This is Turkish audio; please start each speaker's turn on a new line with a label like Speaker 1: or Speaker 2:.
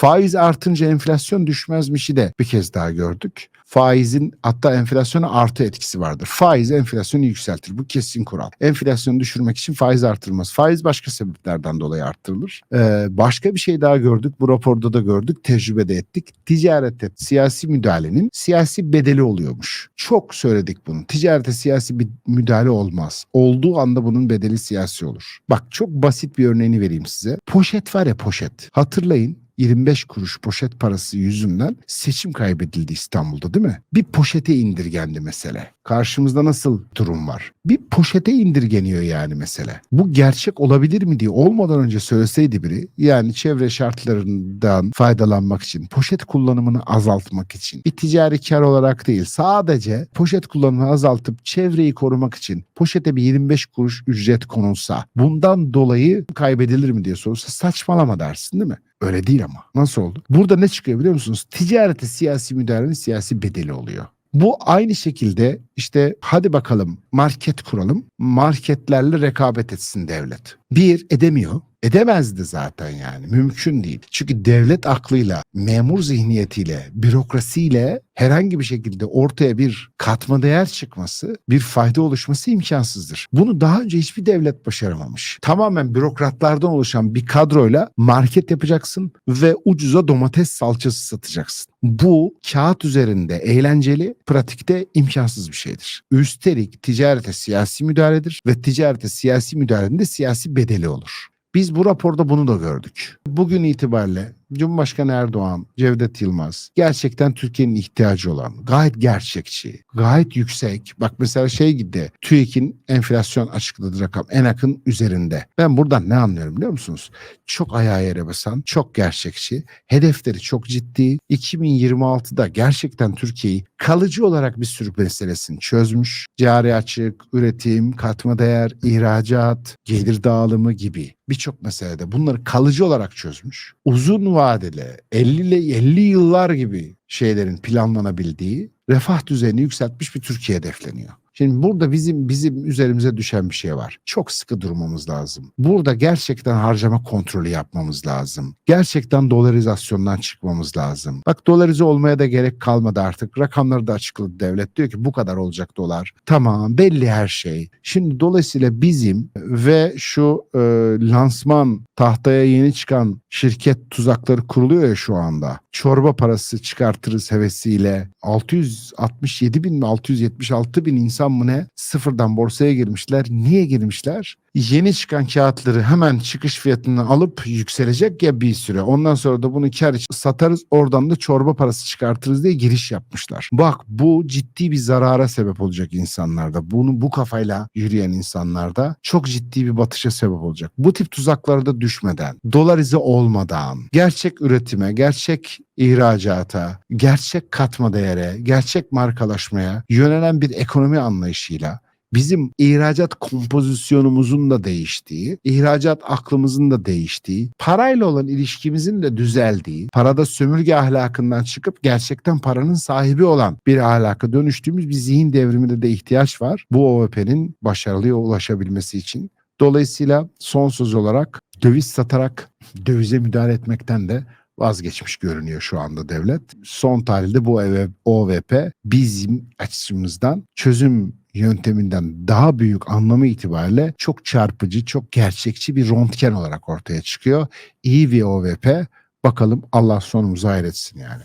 Speaker 1: Faiz artınca enflasyon düşmezmişi de bir kez daha gördük. Faizin hatta enflasyona artı etkisi vardır. Faiz enflasyonu yükseltir. Bu kesin kural. Enflasyonu düşürmek için faiz artırılmaz. Faiz başka sebeplerden dolayı arttırılır. Ee, başka bir şey daha gördük. Bu raporda da gördük. Tecrübede ettik. Ticarette siyasi müdahalenin siyasi bedeli oluyormuş. Çok söyledik bunu. Ticarete siyasi bir müdahale olmaz. Olduğu anda bunun bedeli siyasi olur. Bak çok basit bir örneğini vereyim size. Poşet var ya poşet. Hatırlayın 25 kuruş poşet parası yüzünden seçim kaybedildi İstanbul'da değil mi? Bir poşete indirgendi mesele. Karşımızda nasıl durum var? Bir poşete indirgeniyor yani mesele. Bu gerçek olabilir mi diye olmadan önce söyleseydi biri yani çevre şartlarından faydalanmak için, poşet kullanımını azaltmak için, bir ticari kar olarak değil sadece poşet kullanımını azaltıp çevreyi korumak için poşete bir 25 kuruş ücret konulsa bundan dolayı kaybedilir mi diye sorulsa saçmalama dersin değil mi? Öyle değil ama. Nasıl oldu? Burada ne çıkıyor biliyor musunuz? Ticarete siyasi müdahalenin siyasi bedeli oluyor. Bu aynı şekilde işte hadi bakalım market kuralım. Marketlerle rekabet etsin devlet. Bir edemiyor. Edemezdi zaten yani. Mümkün değil. Çünkü devlet aklıyla, memur zihniyetiyle, bürokrasiyle herhangi bir şekilde ortaya bir katma değer çıkması, bir fayda oluşması imkansızdır. Bunu daha önce hiçbir devlet başaramamış. Tamamen bürokratlardan oluşan bir kadroyla market yapacaksın ve ucuza domates salçası satacaksın. Bu kağıt üzerinde eğlenceli, pratikte imkansız bir şeydir. Üstelik ticarete siyasi müdahaledir ve ticarete siyasi müdahalenin de siyasi bedeli olur. Biz bu raporda bunu da gördük. Bugün itibariyle Cumhurbaşkanı Erdoğan, Cevdet Yılmaz gerçekten Türkiye'nin ihtiyacı olan, gayet gerçekçi, gayet yüksek. Bak mesela şey gibi TÜİK'in enflasyon açıkladığı rakam en akın üzerinde. Ben buradan ne anlıyorum biliyor musunuz? Çok ayağa yere basan, çok gerçekçi, hedefleri çok ciddi. 2026'da gerçekten Türkiye'yi kalıcı olarak bir sürü meselesini çözmüş. Cari açık, üretim, katma değer, ihracat, gelir dağılımı gibi birçok meselede bunları kalıcı olarak çözmüş. Uzun vadeli 50 ile 50 yıllar gibi şeylerin planlanabildiği refah düzeyini yükseltmiş bir Türkiye hedefleniyor. Şimdi burada bizim bizim üzerimize düşen bir şey var. Çok sıkı durmamız lazım. Burada gerçekten harcama kontrolü yapmamız lazım. Gerçekten dolarizasyondan çıkmamız lazım. Bak dolarize olmaya da gerek kalmadı artık. Rakamları da açıkladı devlet. Diyor ki bu kadar olacak dolar. Tamam belli her şey. Şimdi dolayısıyla bizim ve şu e, lansman tahtaya yeni çıkan şirket tuzakları kuruluyor ya şu anda. Çorba parası çıkartırız hevesiyle 667 bin mi 676 bin insan mı ne sıfırdan borsaya girmişler. Niye girmişler? Yeni çıkan kağıtları hemen çıkış fiyatını alıp yükselecek ya bir süre. Ondan sonra da bunu kar için satarız oradan da çorba parası çıkartırız diye giriş yapmışlar. Bak bu ciddi bir zarara sebep olacak insanlarda. Bunu bu kafayla yürüyen insanlarda çok ciddi bir batışa sebep olacak. Bu tip tuzaklara da düşmeden, dolarize olmadan, gerçek üretime, gerçek ihracata, gerçek katma değere, gerçek markalaşmaya yönelen bir ekonomi anlayışıyla bizim ihracat kompozisyonumuzun da değiştiği, ihracat aklımızın da değiştiği, parayla olan ilişkimizin de düzeldiği, parada sömürge ahlakından çıkıp gerçekten paranın sahibi olan bir ahlaka dönüştüğümüz bir zihin devrimine de ihtiyaç var. Bu OVP'nin başarılıya ulaşabilmesi için. Dolayısıyla son söz olarak döviz satarak dövize müdahale etmekten de vazgeçmiş görünüyor şu anda devlet. Son tarihte bu OVP bizim açımızdan çözüm yönteminden daha büyük anlamı itibariyle çok çarpıcı, çok gerçekçi bir röntgen olarak ortaya çıkıyor. İyi bir OVP. Bakalım Allah sonumuzu hayretsin yani.